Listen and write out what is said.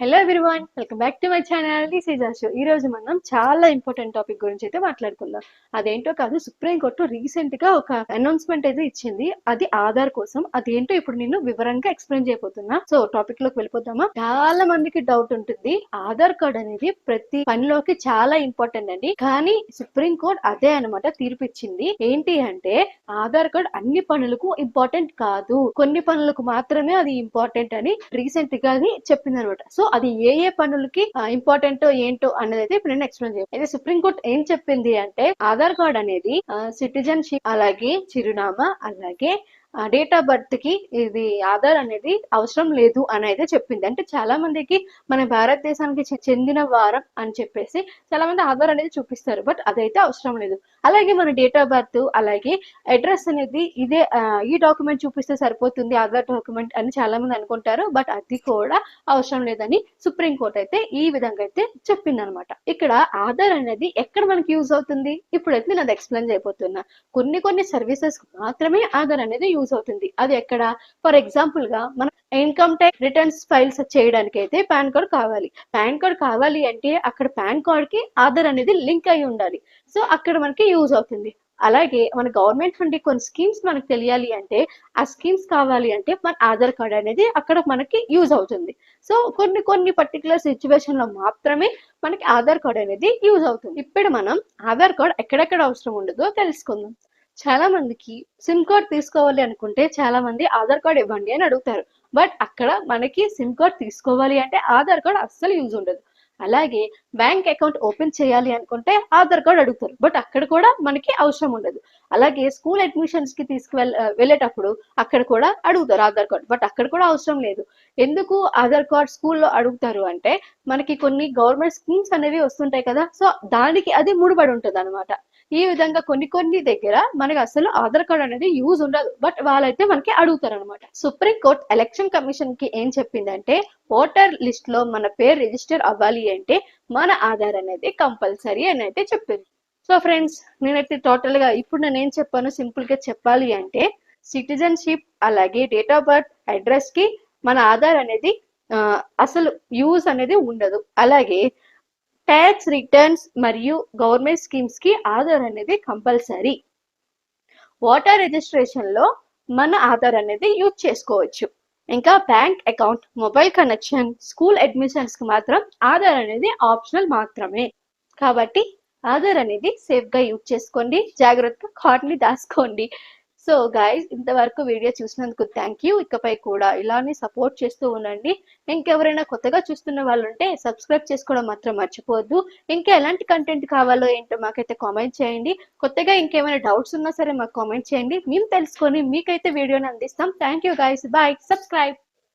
Hello everyone welcome back to my channel this is Asho ఈ రోజు మనం చాలా ఇంపార్టెంట్ టాపిక్ గురించి అయితే మాట్లాడుకుందాం. అదేంటో కాదు సుప్రీం కోర్టు రీసెంట్గా ఒక అనౌన్స్మెంట్ అయితే ఇచ్చింది. అది ఆధార్ కోసం. అదేంటో ఇప్పుడు నేను వివరంగా ఎక్స్ప్లెయిన్ చేయబోతున్నా. సో టాపిక్లోకి వెళ్ళిపోతామా చాలా మందికి డౌట్ ఉంటుంది. ఆధార్ కార్డ్ అనేది ప్రతి పనిలోకి చాలా ఇంపార్టెంట్ అండి. కానీ సుప్రీం కోర్ట్ అదే అనమాట తీర్పిచ్చింది. ఏంటి అంటే ఆధార్ కార్డ్ అన్ని పనులకు ఇంపార్టెంట్ కాదు. కొన్ని పనులకు మాత్రమే అది ఇంపార్టెంట్ అని రీసెంట్గా చెప్పింది అనమాట సో అది ఏ ఏ పనులకి ఇంపార్టెంట్ ఏంటో అనేది అయితే ఇప్పుడు నేను ఎక్స్ప్లెయిన్ చేయాలి అయితే సుప్రీం కోర్ట్ ఏం చెప్పింది అంటే ఆధార్ కార్డ్ అనేది సిటిజన్షిప్ అలాగే చిరునామా అలాగే డేట్ ఆఫ్ బర్త్కి ఇది ఆధార్ అనేది అవసరం లేదు అని అయితే చెప్పింది. అంటే చాలా మందికి మన భారతదేశానికి చెందిన వారం అని చెప్పేసి చాలా మంది ఆధార్ అనేది చూపిస్తారు. బట్ అదైతే అవసరం లేదు. అలాగే మన డేట్ ఆఫ్ బర్త్ అలాగే అడ్రస్ అనేది ఇదే ఈ డాక్యుమెంట్ చూపిస్తే సరిపోతుంది ఆధార్ డాక్యుమెంట్ అని చాలా మంది అనుకుంటారు. బట్ అది కూడా అవసరం లేదని సుప్రీం కోర్ట్ అయితే ఈ విధంగా అయితే చెప్పింది అనమాట ఇక్కడ ఆధార్ అనేది ఎక్కడ మనకి యూజ్ అవుతుంది? ఇప్పుడైతే నేను అది ఎక్స్ప్లెయిన్ చేయబోతున్నా. కొన్ని కొన్ని సర్వీసెస్ మాత్రమే ఆధార్ అనేది యూజ్ అవుతుంది. అది ఎక్కడ? ఫర్ ఎగ్జాంపుల్గా మన ఇన్కమ్ ట్యాక్స్ రిటర్న్స్ ఫైల్స్ చేయడానికి అయితే పాన్ కార్డ్ కావాలి. పాన్ కార్డ్ కావాలి అంటే అక్కడ పాన్ కార్డ్కి ఆధార్ అనేది లింక్ అయి ఉండాలి. సో అక్కడ మనకి యూజ్ అవుతుంది. అలాగే మన గవర్నమెంట్ నుండి కొన్ని స్కీమ్స్ మనకు తెలియాలి అంటే ఆ స్కీమ్స్ కావాలి అంటే మన ఆధార్ కార్డ్ అనేది అక్కడ మనకి యూజ్ అవుతుంది. సో కొన్ని కొన్ని పర్టికులర్ సిచ్యువేషన్లో మాత్రమే మనకి ఆధార్ కార్డ్ అనేది యూజ్ అవుతుంది. ఇప్పుడు మనం ఆధార్ కార్డ్ ఎక్కడెక్కడ అవసరం ఉండదో తెలుసుకుందాం. చాలా మందికి సిమ్ కార్డ్ తీసుకోవాలి అనుకుంటే చాలా మంది ఆధార్ కార్డ్ ఇవ్వండి అని అడుగుతారు. బట్ అక్కడ మనకి సిమ్ కార్డ్ తీసుకోవాలి అంటే ఆధార్ కార్డ్ అస్సలు యూజ్ ఉండదు. అలాగే బ్యాంక్ అకౌంట్ ఓపెన్ చేయాలి అనుకుంటే ఆధార్ కార్డ్ అడుగుతారు. బట్ అక్కడ కూడా మనకి అవసరం ఉండదు. అలాగే స్కూల్ అడ్మిషన్స్కి తీసుకువెళ్ వెళ్ళేటప్పుడు అక్కడ కూడా అడుగుతారు ఆధార్ కార్డ్. బట్ అక్కడ కూడా అవసరం లేదు. ఎందుకు ఆధార్ కార్డ్ స్కూల్లో అడుగుతారు అంటే మనకి కొన్ని గవర్నమెంట్ స్కీమ్స్ అనేవి వస్తుంటాయి కదా సో దానికి అది ముడిపడి ఉంటుంది అనమాట ఈ విధంగా కొన్ని కొన్ని దగ్గర మనకి అసలు ఆధార్ కార్డ్ అనేది యూజ్ ఉండదు. బట్ వాళ్ళైతే మనకి అడుగుతారు అనమాట సుప్రీం కోర్ట్ ఎలక్షన్ కమిషన్కి ఏం చెప్పిందంటే ఓటర్ లిస్ట్లో మన పేరు రిజిస్టర్ అవ్వాలి అంటే మన ఆధార్ అనేది కంపల్సరీ అని అయితే చెప్పింది సో ఫ్రెండ్స్ నేనైతే టోటల్గా ఇప్పుడు నేను ఏం చెప్పాను సింపుల్గా చెప్పాలి అంటే సిటిజన్షిప్ అలాగే డేట్ ఆఫ్ బర్త్ అడ్రస్కి మన ఆధార్ అనేది అసలు యూజ్ అనేది ఉండదు. అలాగే ట్యాక్స్ రిటర్న్స్ మరియు గవర్నమెంట్ స్కీమ్స్కి ఆధార్ అనేది కంపల్సరీ ఓటర్ రిజిస్ట్రేషన్లో మన ఆధార్ అనేది యూజ్ చేసుకోవచ్చు. ఇంకా bank account mobile connection school అడ్మిషన్స్కి మాత్రం ఆధార్ అనేది ఆప్షనల్ మాత్రమే. కాబట్టి ఆధార్ అనేది సేఫ్గా యూజ్ చేసుకోండి. జాగ్రత్తగా కార్డ్ని దాచుకోండి. సో గాయస్ ఇంతవరకు వీడియో చూసినందుకు థ్యాంక్ యూ ఇకపై కూడా ఇలానే సపోర్ట్ చేస్తూ ఉండండి. ఇంకెవరైనా కొత్తగా చూస్తున్న వాళ్ళు ఉంటే సబ్స్క్రైబ్ చేసుకోవడం మాత్రం మర్చిపోవద్దు. ఇంకా ఎలాంటి కంటెంట్ కావాలో ఏంటో మాకైతే కామెంట్ చేయండి. కొత్తగా ఇంకేమైనా డౌట్స్ ఉన్నా సరే మాకు కామెంట్ చేయండి. మేము తెలుసుకొని మీకైతే వీడియోని అందిస్తాం. Thank you guys bye subscribe